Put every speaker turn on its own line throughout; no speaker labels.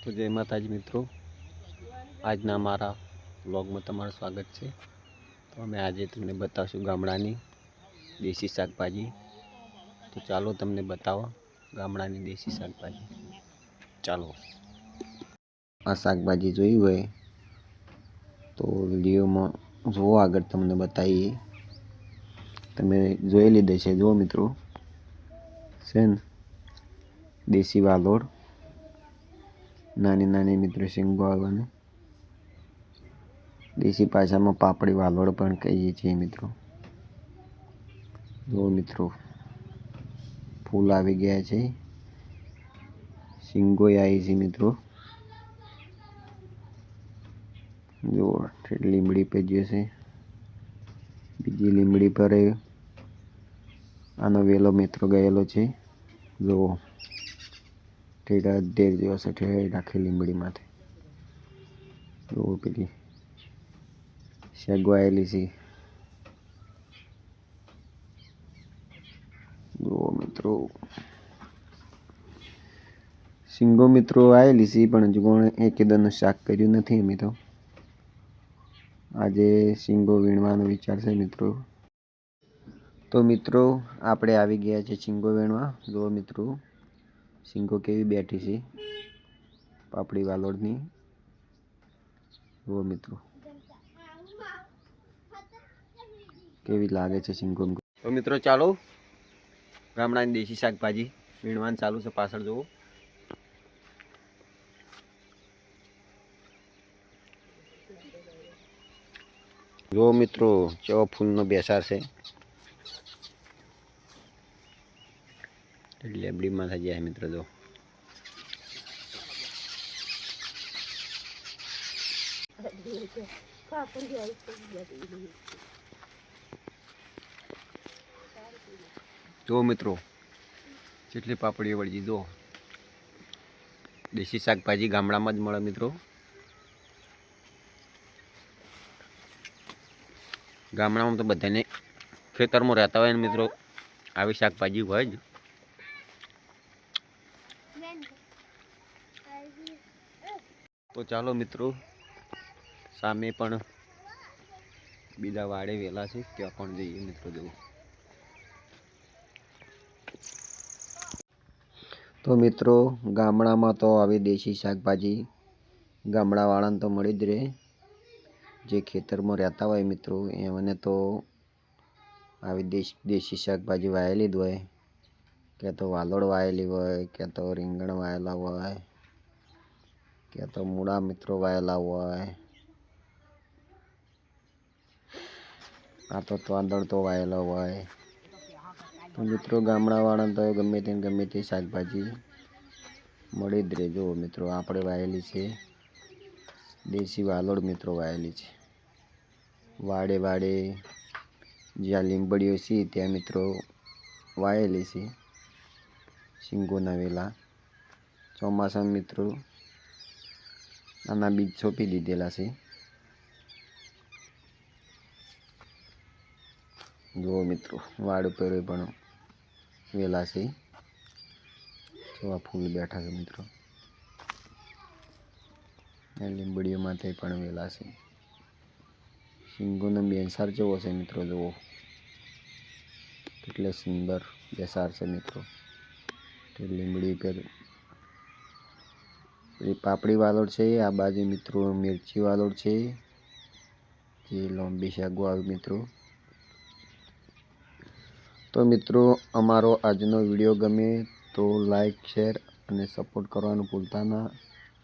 તો જય માતાજી મિત્રો. આજના મારા વ્લોગમાં તમારું સ્વાગત છે. તો અમે આજે તમને બતાવશું ગામડાની દેશી શાકભાજી. તો ચાલો તમને બતાવો ગામડાની દેશી શાકભાજી. ચાલો. આ શાકભાજી જોઈ હોય તો વિડીયોમાં જુઓ આગળ તમને બતાવીએ. તમે જોઈ લીધે છે. જુઓ મિત્રો. છે દેશી વાલોડ. નાની નાની મિત્રો શીંગો આવવાની દેશી ભાષામાં પાપડી વાલોડ પણ કહીએ છીએ મિત્રો. જો મિત્રો, ફૂલ આવી ગયા છે. શીંગો આવી છે મિત્રો. જો લીમડી પર જશે બીજી લીમડી પર આનો વેલો મિત્રો ગયેલો છે. જુઓ. ઠેડા અધેર દિવસે ઠેડ આખી લીમડીમાંથી જુઓ પેલી શેગવાયેલી છે. જુઓ મિત્રો. સિંગો મિત્રો આવેલી છે, પણ હજુ કોણે એકેદરનું શાક કર્યું નથી એમ તો આજે સિંગો વીણવાનો વિચાર છે, મિત્રો. તો મિત્રો, આપણે આવી ગયા છે સિંગો વીણવા. જુઓ મિત્રો. શીંગો કેવી બેઠી છે? પાપડી વાલોડની. જુઓ મિત્રો. કેવી લાગે છે સિંગો તો મિત્રો ચાલો, ગામડાની દેશી શાકભાજી વીણવાનું ચાલુ છે પાછળ, જુઓ. જો મિત્રો ચો ફૂલનો બેસાર છે. લેબડીમાં થઈ જાય મિત્રો જો જો મિત્રો જેટલી પાપડીઓ વળજી જો દેશી શાકભાજી ગામડામાં જ મળે મિત્રો ગામડામાં તો બધાને ખેતરમાં રહેતા હોય ને મિત્રો આવી શાકભાજી હોય જ તો ચાલો મિત્રો, સામે પણ બીજા વાડે વેલા છે, ત્યાં પણ જઈએ મિત્રો જવું તો મિત્રો, ગામડામાં તો આવી દેશી શાકભાજી ગામડાવાળાને તો મળી જ રહે. જે ખેતરમાં રહેતા હોય મિત્રો, એમને તો આવી દેશ, દેશી શાકભાજી વાયેલી જ હોય. ક્યાં તો વાલોડ વાયેલી હોય, ક્યાં તો રીંગણ વાયેલા હોય. ક્યાં તો મૂળા મિત્રો વાયેલા હોય. આ તો તાંદળ તો વાયેલો હોય. તો મિત્રો ગામડાવાળાને તો ગમે તે ગમે તે શાકભાજી મળી જ રહે. જો મિત્રો, આપણે વાયેલી છે. દેશી વાલોડ મિત્રો વાયેલી છે. વાડે વાડે જ્યાં લીંબડીઓ છે, ત્યાં મિત્રો વાયેલી છે. સિંગોના વેલા. ચોમાસા મિત્રો આના બીજ છોપી દીધેલા છે. જુઓ મિત્રો વાડ ઉપર પણ વેલા છે. જોવા ફૂલ બેઠા છે મિત્રો. લીંબડીઓમાં તે પણ વેલા છે. સિંગોનો બેસાર જેવો છે મિત્રો, જુઓ. કેટલે સુંદર બેસાર છે મિત્રો. લીંબડી પર પેલી પાપડી વાલોડ છે, આ બાજુ મિત્રો મિરચી વાલોડ છે, જે લાંબી શાગો આવ્યું મિત્રો. તો મિત્રો, અમારો આજનો વીડિયો ગમે તો લાઈક, શેર અને સપોર્ટ કરવાનું ભૂલતા ના.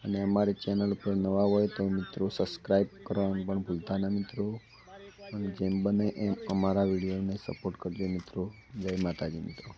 અને અમારી ચેનલ પર નવા હોય તો મિત્રો સબસ્ક્રાઈબ કરવાનું પણ ભૂલતા ના મિત્રો. અને જેમ બને એમ અમારા વિડીયોને સપોર્ટ કરજો મિત્રો. જય માતાજી મિત્રો.